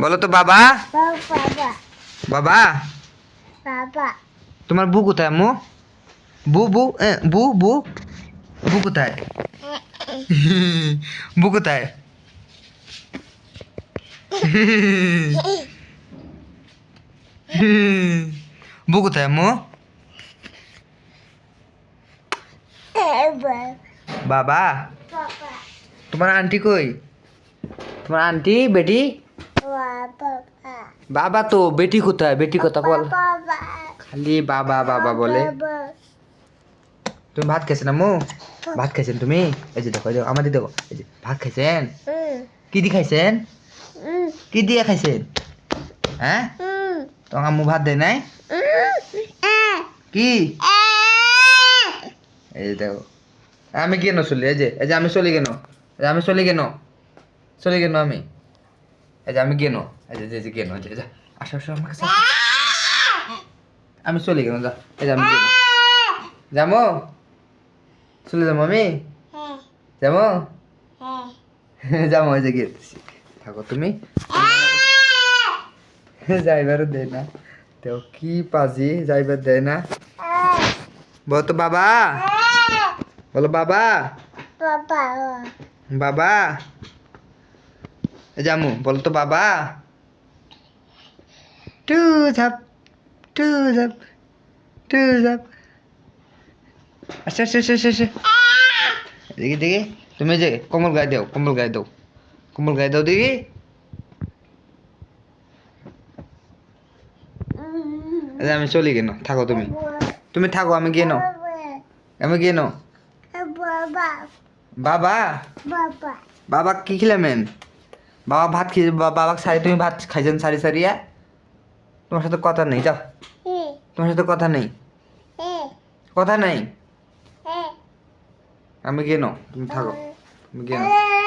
বলো তো বাবা বাবা বাবা বাবা তোমার বু কোথায় আম্মু বু বু এ, বু বু বু কোথায় বু কোথায় বু কোথায় আম্মু বাবা বাবা বাবা তোমার আন্টি কই তোমার আন্টি বেটি বাবা। বাবা তো বেটি কোথায়? বেটি কথা বল। খালি বাবা বাবা বলে। তুমি ভাত খাইছেন আম্মু ভাত। খাইছেন তুমি? এই যে দেখো আমাদের দেখো এই যে ভাত খাইছেন কি দিয়ে খাইছেন? কি দিয়ে খাইছেন? হ্যাঁ? তো আম্মু ভাত দেয় নাই? কি? এই যে দেখো। আমি কেন চলি? এই যে এই যে আমি চলি কেন? আমি চলি কেন? চলি কেন আমি? এই যে আমি কেন এই যে এই যে কেন এই যে আসো আসো আমার কাছে। আমি চলি কেন যা। এই যে আমি কেন যাব চলে যাব আমি? যাব যাব ওই যে গিয়ে থাকো তুমি। যাইবারও দেয় না। তো কি পাজি যাইবার দেয় না। বলো তো বাবা। বলো বাবা। বাবা। বাবা। জামু বলতো বাবা। টু ঝাপ টু ঝাপ টু ঝাপ। আচ্ছা আচ্ছা আচ্ছা আচ্ছা দেখি দেখি। তুমি যে কম্বল গায়ে দাও কম্বল গায়ে দাও। কম্বল গায়ে দাও দেখি। আমি চলি কেন? থাকো তুমি। তুমি থাকো আমি গিয়ে নাও। আমি গিয়ে নাও। বাবা। বাবা? বাবা। কি খেলামেন বাবা ভাত খেয়ে বাবা সারি তুমি ভাত খাইছেন সারি সারিয়া? তোমার সাথে কথা নেই যাও। তোমার সাথে কথা নেই। কথা নেই? আমি গেন তুমি থাকো। তুমি নাও।